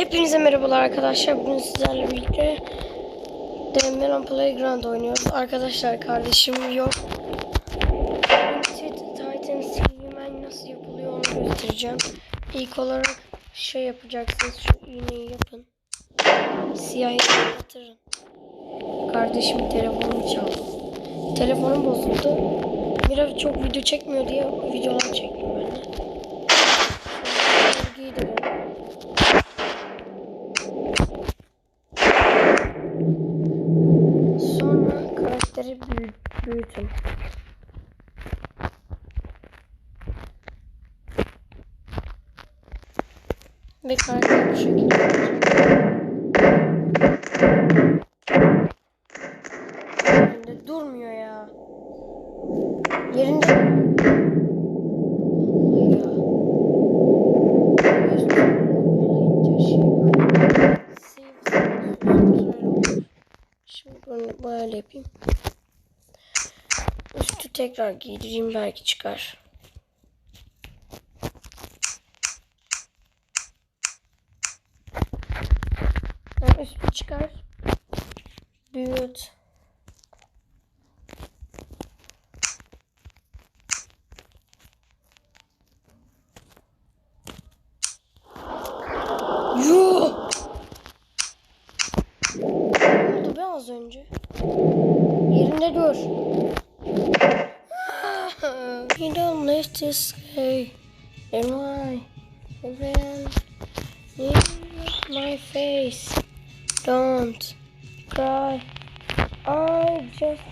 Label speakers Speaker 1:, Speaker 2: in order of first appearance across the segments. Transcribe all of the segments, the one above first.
Speaker 1: Hepinize merhabalar arkadaşlar. Bugün sizlerle birlikte Melon Playground oynuyoruz. Arkadaşlar kardeşim yok. Titan Silverman nasıl yapılıyor onu göstereceğim. İlk olarak şey yapacaksınız. Şu iğneyi yapın. Siyahı batırın. Kardeşim telefonum çaldı. Telefonum bozuldu. Biraz çok video çekmiyor diye videolar çekmiyor ben de. Şöyle giydirelim. Sonra karakteri büyü büyütün. Ve karakter bu şekilde olacak. Yerinde durmuyor ya. Yerinde Vallahi ya. Üstü kopyalayınca şey var. Save Şimdi bunu böyle yapayım. Üstü tekrar giydireyim belki çıkar. Ha, üstü çıkar. Büyüt. Yuh! Ne oldu be az önce? Yerinde dur. You why? Then you my face. Don't cry. I just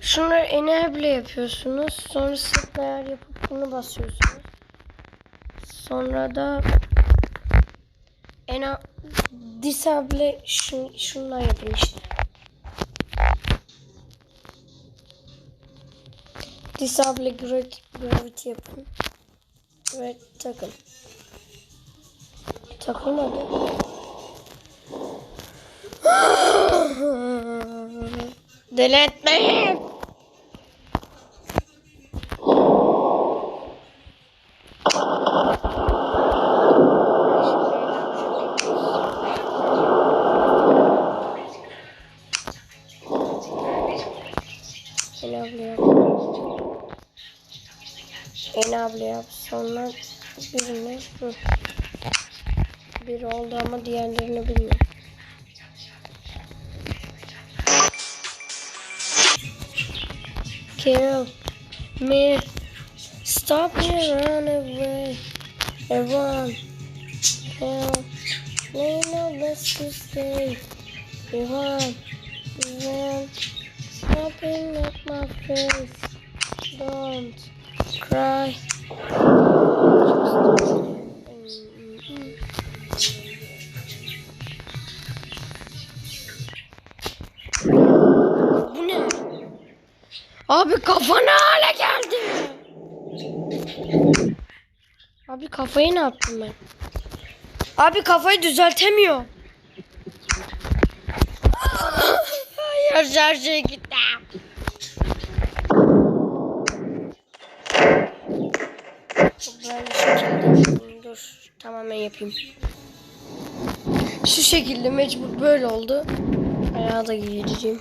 Speaker 1: Şunları enable yapıyorsunuz. Sonra sıfır ayar yapıp bunu basıyorsunuz. Sonra da ena disable şun, şunlar yapın işte. Disable gravity, yapın. Ve takın. Takılmadı. Deletmeyin. Enable yap. Enable yap. Sonra birine hı. bir oldu ama diğerlerini bilmiyorum. Kill me. Stop me, run away. Everyone. Help. Me no let's just stay. Everyone. Everyone. Stopping at my face. Don't cry. Bu ne? Abi kafa ne hale geldi? Abi kafayı ne yaptım ben? Abi kafayı düzeltemiyor. Hayır her şey gitti. Böyle şekilde. Dur tamamen yapayım. Şu şekilde mecbur böyle oldu. Ayağı da giydireyim.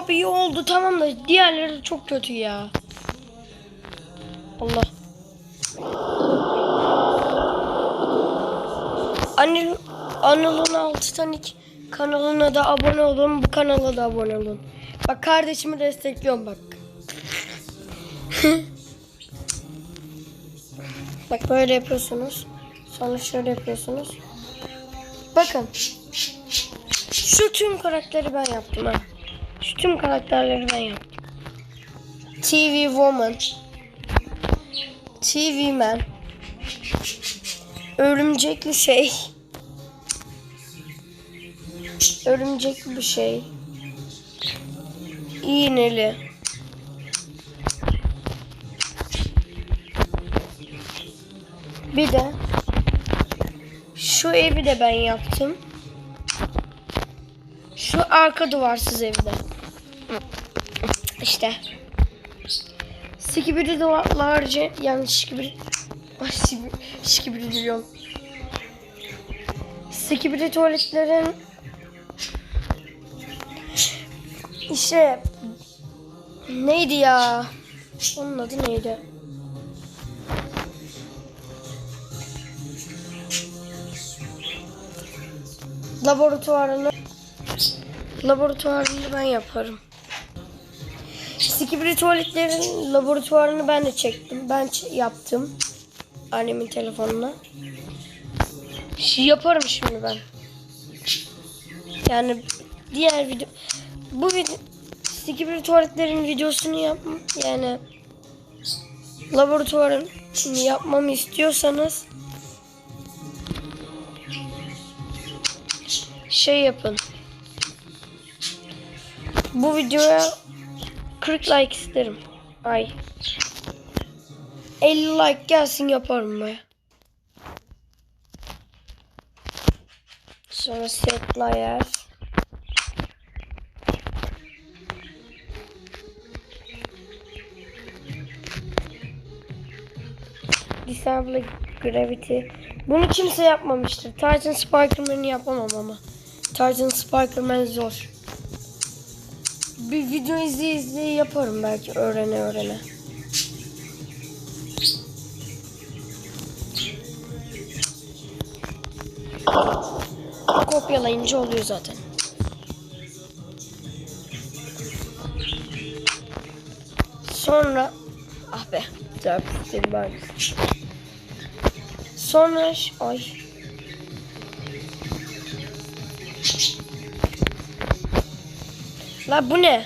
Speaker 1: Ayakkabı iyi oldu tamam da diğerleri çok kötü ya. Allah. Anil, Anıl'ın Altitanik kanalına da abone olun. Bu kanala da abone olun. Bak kardeşimi destekliyorum bak. bak böyle yapıyorsunuz. Sonra şöyle yapıyorsunuz. Bakın. Şu tüm karakteri ben yaptım ha. Tüm karakterleri ben yaptım. TV Woman. TV Man. Örümcekli şey. Örümcek bir şey. İğneli. Bir de şu evi de ben yaptım. Şu arka duvarsız evde. İşte. Skibidi duvarlarca yani skibidi, skibidi diyorum. Skibidi tuvaletlerin işte neydi ya? Onun adı neydi? Laboratuvarını laboratuvarını ben yaparım. Skibidi tuvaletlerin laboratuvarını ben de çektim. Ben yaptım. Annemin telefonuna. Şey yaparım şimdi ben. Yani diğer video bu video Skibidi tuvaletlerin videosunu yap yani laboratuvarın yapmamı istiyorsanız şey yapın. Bu videoya 40 like isterim. Ay. 50 like gelsin yaparım be. Sonra set layer. Disable Gravity. Bunu kimse yapmamıştır. Titan Spiderman'i yapamam ama. Titan Spiderman zor. Bir video izleye izleye yaparım belki öğrene öğrene. Kopyalayınca oluyor zaten. Sonra ah be var. Sonra ay La bu ne?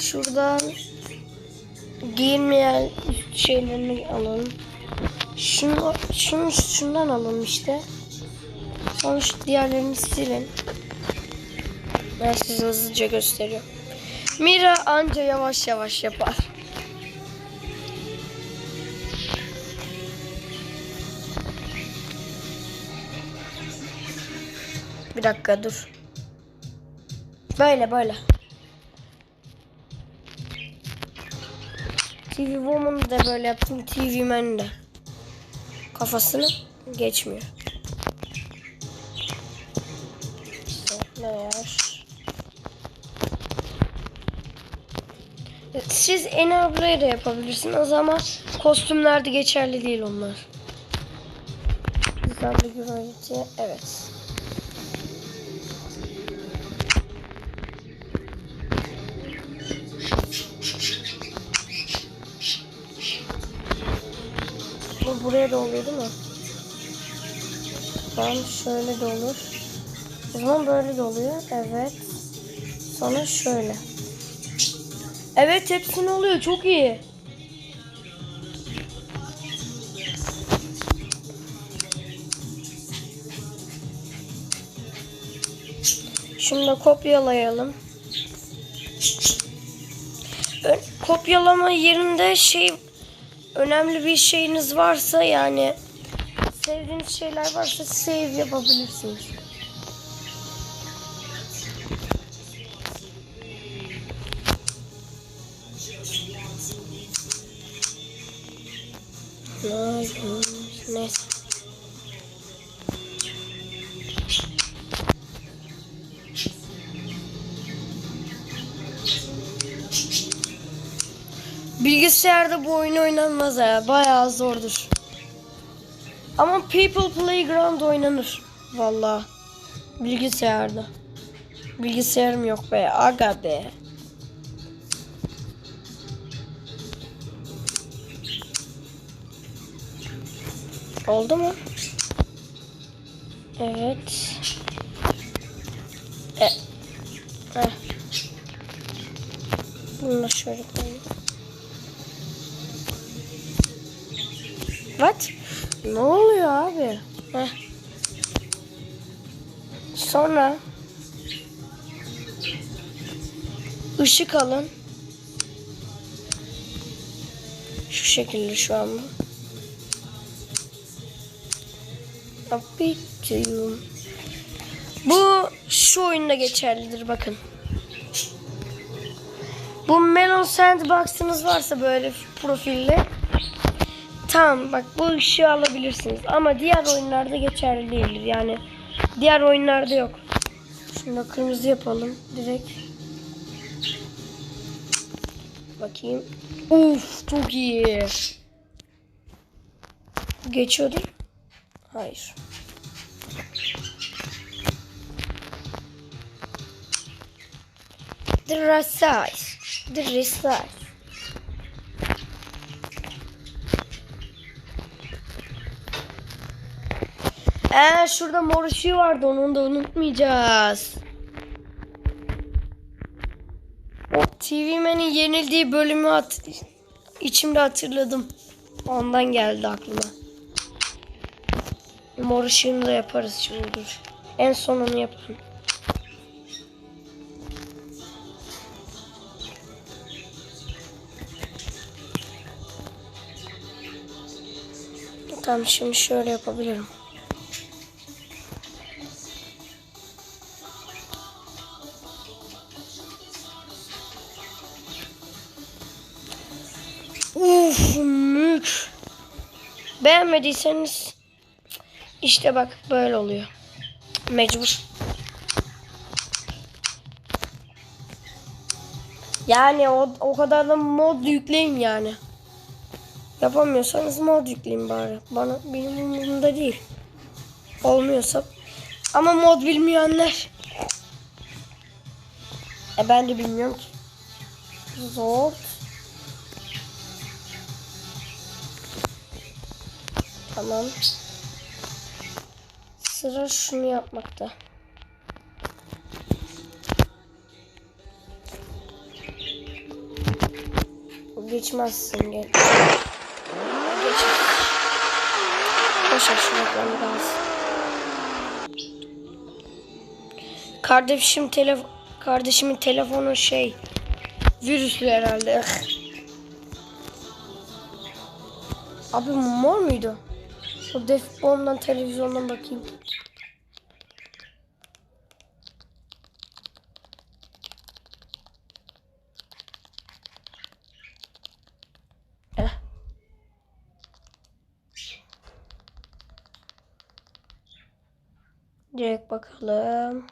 Speaker 1: Şuradan giyinmeyen şeylerini alalım. Şunu, şunu şundan alalım işte. Sonra şu diğerlerini silin. Ben size hızlıca gösteriyorum. Mira anca yavaş yavaş yapar. Bir dakika dur. Böyle böyle. TV Woman'ı da böyle yaptım. TV Man'ı da. Kafasını geçmiyor. Ne yer? Siz en ablaya da yapabilirsiniz ama kostümlerde geçerli değil onlar. Güzel bir güvenlikçi. Evet. Bu buraya da oluyor değil mi? Tamam şöyle de olur. O zaman böyle de oluyor. Evet. Sonra şöyle. Evet hepsini oluyor. Çok iyi. Da kopyalayalım. Kopyalama yerinde şey önemli bir şeyiniz varsa yani sevdiğiniz şeyler varsa save yapabilirsiniz. Neyse. Bilgisayarda bu oyun oynanmaz ha. Bayağı zordur. Ama People Playground oynanır. Vallahi. Bilgisayarda. Bilgisayarım yok be. Aga be. Oldu mu? Evet. E. Heh. Bunu da şöyle koyayım. What? Ne oluyor abi? Heh. Sonra ışık alın. Şu şekilde şu an bu. Abitum. Bu şu oyunda geçerlidir bakın. Bu Melon Sandbox'ınız varsa böyle profilli. Tamam bak bu ışığı alabilirsiniz. Ama diğer oyunlarda geçerli değildir. Yani diğer oyunlarda yok. Şunu kırmızı yapalım direkt. Bakayım. Uf çok iyi. Geçiyor? Hayır. The resize. The resize. Ee, şurada mor ışığı vardı onu da unutmayacağız. TV Man'in yenildiği bölümü hat içimde hatırladım. Ondan geldi aklıma. Mor ışığını da yaparız şimdi dur. En son onu yapalım. Tamam şimdi şöyle yapabilirim. Beğenmediyseniz işte bak böyle oluyor. Mecbur. Yani o, o kadar da mod yükleyin yani. Yapamıyorsanız mod yükleyin bari. Bana benim umurumda değil. Olmuyorsa. Ama mod bilmeyenler. E ben de bilmiyorum ki. Zor. Tamam. Sıra şunu yapmakta. Geçmezsin geç. Geç. Boşver şu reklamı kalsın. Kardeşim telef kardeşimin telefonu şey virüslü herhalde. Abi mor muydu? O def ondan televizyondan bakayım. Eh. Direkt bakalım.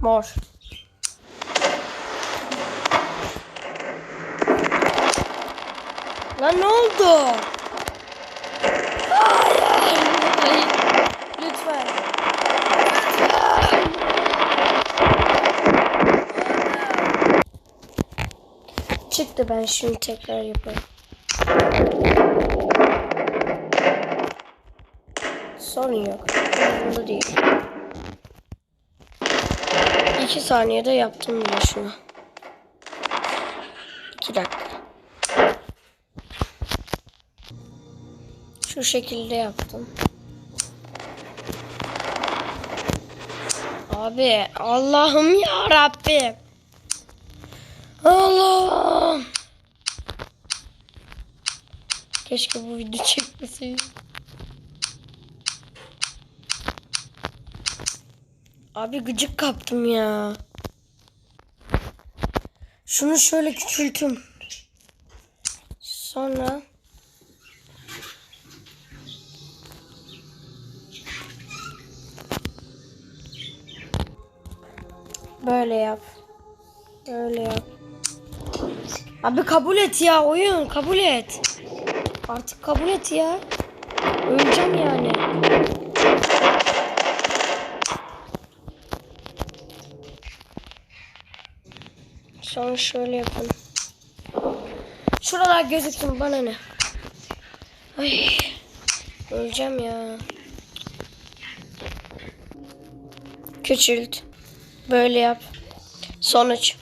Speaker 1: Mor. Lan ne oldu? Hayır. Lütfen. Çıktı ben şimdi tekrar yaparım. Sorun yok. Bunda değil. İki saniyede yaptım bile şunu. İki dakika. Şu şekilde yaptım. Abi Allah'ım ya Rabbim. Allah'ım. Keşke bu video çekmeseydim. Abi gıcık kaptım ya. Şunu şöyle küçültüm. Sonra böyle yap. Böyle yap. Abi kabul et ya oyun kabul et. Artık kabul et ya. Öleceğim yani. Sonra şöyle yapalım. Şuralar gözüksün bana ne. Ay. Öleceğim ya. Küçült. Böyle yap. Sonuç.